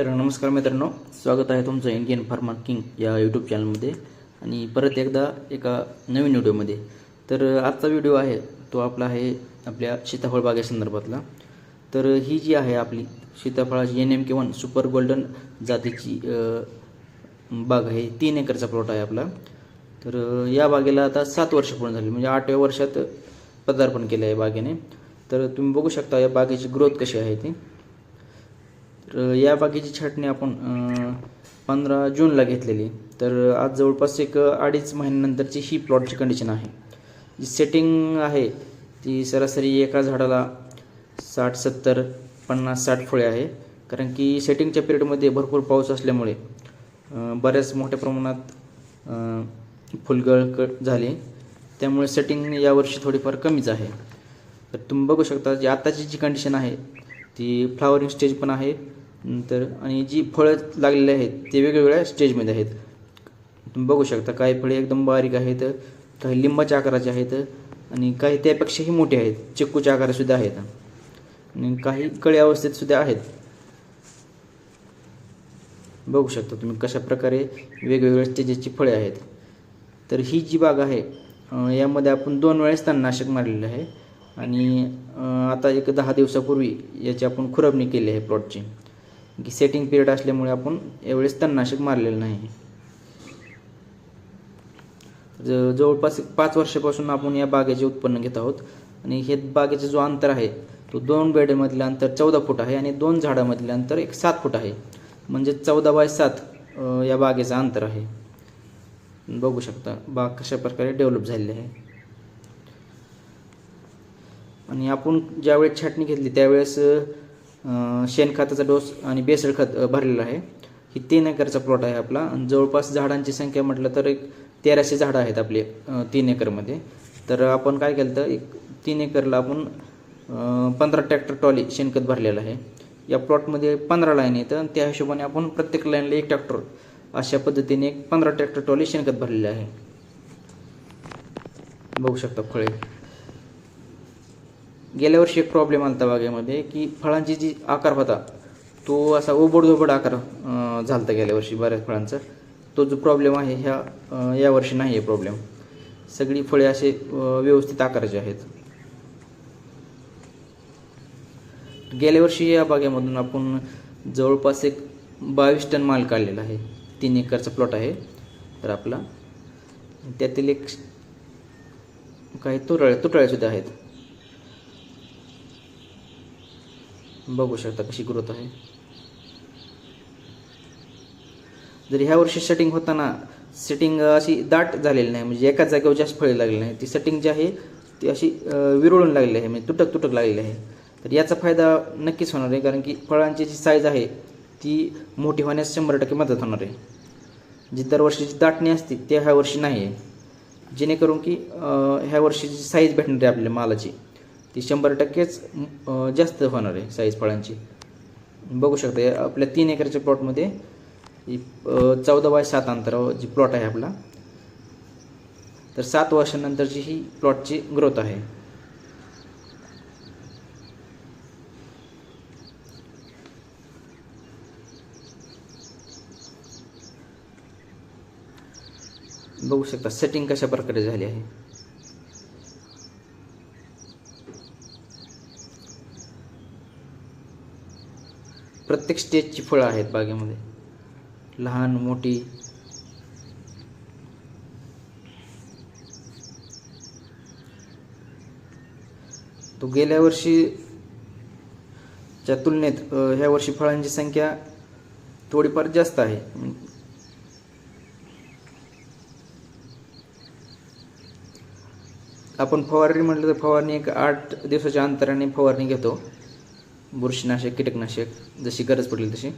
तर नमस्कार मित्रांनो. स्वागत आहे तुमचं इंडियन फार्मा किंग या यूट्यूब चॅनलमध्ये आणि परत एकदा एका नवीन व्हिडिओमध्ये तर आजचा व्हिडिओ आहे तो आपला आहे आपल्या सीताफळ बागेसंदर्भातला तर ही जी आहे आपली सीताफळाची N M K one super golden जातीची बाग आहे. तीन एकरचा प्लॉट आहे आपला. तर या बागेला आता सात वर्ष पूर्ण झाली. म्हणजे आठव्या वर्षात पदार्पण केलं आहे बागेने. तर तुम्ही बघू शकता या बागेची ग्रोथ कशी आहे ती. तर या बागेची छाटणी आपण पंधरा जूनला घेतलेली. तर आज जवळपास एक अडीच महिन्यानंतरची ही प्लॉटची कंडिशन आहे. जी सेटिंग आहे ती सरासरी एका झाडाला साठ सत्तर पन्नास साठ फळे आहे. कारण की सेटिंगच्या पिरियडमध्ये भरपूर पाऊस असल्यामुळे बऱ्याच मोठ्या प्रमाणात फुलगळ क झाली. त्यामुळे सेटिंग यावर्षी थोडीफार कमीच आहे. तर तुम्ही बघू शकता जी आत्ताची जी कंडिशन आहे ती फ्लावरिंग स्टेज पण आहे. नंतर आणि जी फळं लागलेली आहेत ते वेगवेगळ्या स्टेजमध्ये आहेत. तुम्ही बघू शकता काही फळे एकदम बारीक आहेत काही लिंबाच्या आकाराचे आहेत आणि काही त्यापेक्षाही मोठे आहेत. चिक्कूच्या आकारासुद्धा आहेत. आणि काही कळी अवस्थेत सुद्धा आहेत. बघू शकता तुम्ही कशा प्रकारे वेगवेगळ्या स्टेजेसची फळे आहेत. तर ही जी बाग आहे यामध्ये आपण दोन वेळेस तणनाशक मारलेलं आहे. आणि आता एक दहा दिवसापूर्वी याची आपण खुरपणी केली आहे प्लॉटची की सेटिंग पिरियड असल्यामुळे आपण यावेळेस तणनाशक मारलेलं नाही. ज- जवळपास पाच वर्षापासून आपण या बागेचे उत्पन्न घेत आहोत. आणि हे बागेचे जो अंतर आहे तो दोन बेडमधलं अंतर चौदा फूट आहे आणि दोन झाडामधलं अंतर एक सात फूट आहे. म्हणजे चौदा बाय सात या बागेचं अंतर आहे. बघू शकता बाग कशा प्रकारे डेव्हलप झालेली आहे. आणि आपण ज्यावेळेस छाटणी घेतली त्यावेळेस शेणखताचा डोस आणि बेसळ खत भरलेला भरलेलं आहे. ही तीन एकरचा प्लॉट आहे आपला. आणि जवळपास झाडांची संख्या म्हटलं तर एक तेराशे झाडं आहेत आपले तीन एकरमध्ये. तर आपण काय केलं तर एक तीन एकरला आपण पंधरा ट्रॅक्टर ट्रॉली शेणखत भरलेलं आहे. या प्लॉटमध्ये पंधरा लाईन येतं आणि त्या हिशोबाने आपण प्रत्येक लाईनला एक ट्रॅक्टर अशा पद्धतीने एक पंधरा ट्रॅक्टर ट्रॉली शेणखत भरलेलं आहे. बघू शकता फळे. गेल्या वर्षी एक प्रॉब्लेम आला होता बागेमध्ये की फळांची जी आकार होता तो असा ओबडधोबड आकार झाला होता गेल्या वर्षी बऱ्याच फळांचा. तो जो प्रॉब्लेम आहे ह्या यावर्षी नाही आहे प्रॉब्लेम सगळी फळे असे व्यवस्थित आकाराचे आहेत. गेल्या वर्षी या बागेमधून आपण जवळपास एक बावीस टन माल काढलेला आहे. तीन एकरचा प्लॉट आहे. तर आपला त्यातील एक काही तुरळ तुटळ्यासुद्धा आहेत. बघू शकता कशी ग्रोथ आहे. जर ह्या वर्षी सेटिंग होताना सेटिंग अशी दाट झालेली नाही म्हणजे एकाच जागेवर जास्त फळे लागली नाही. ती सेटिंग जी आहे ती अशी विरळून लागलेली आहे म्हणजे तुटक तुटक लागलेली आहे. तर याचा फायदा नक्कीच होणार आहे कारण की फळांची जी साईज आहे ती मोठी होण्यास शंभर टक्के मदत होणार आहे. जी दरवर्षीची दाटणी असते ते ह्या वर्षी नाही आहे. जेणेकरून की ह्या वर्षीची साईज भेटणार आहे आपल्या मालाची ती शंभर टक्केच जास्त होणार आहे साईज फळांची. बघू शकता आपल्या तीन एकरच्या प्लॉटमध्ये ही चौदा बाय सात अंतरावर जी प्लॉट आहे आपला तर सात वर्षानंतरची ही प्लॉटची ग्रोथ आहे. बघू शकता सेटिंग कशा प्रकारे झाली आहे. प्रत्येक स्टेजची फळं आहेत बागेमध्ये. लहान मोठी. तो गेल्या वर्षीच्या तुलनेत ह्या वर्षी फळांची संख्या थोडीफार जास्त आहे. आपण फवारणी म्हटलं तर फवारणी एक आठ दिवसाच्या अंतराने फवारणी घेतो. बुरशीनाशक कीटकनाशक जशी गरज पडली तशी.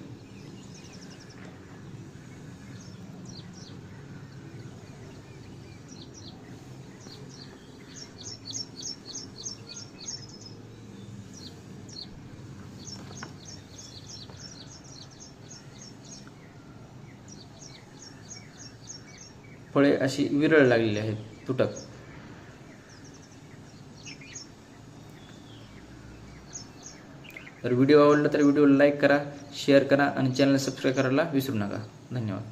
फळे अशी विरळ लागलेली आहेत तुटक. तर व्हिडिओ आवडला तर व्हिडिओला लाईक करा शेअर करा आणि चॅनल सबस्क्राईब करायला विसरू नका. धन्यवाद.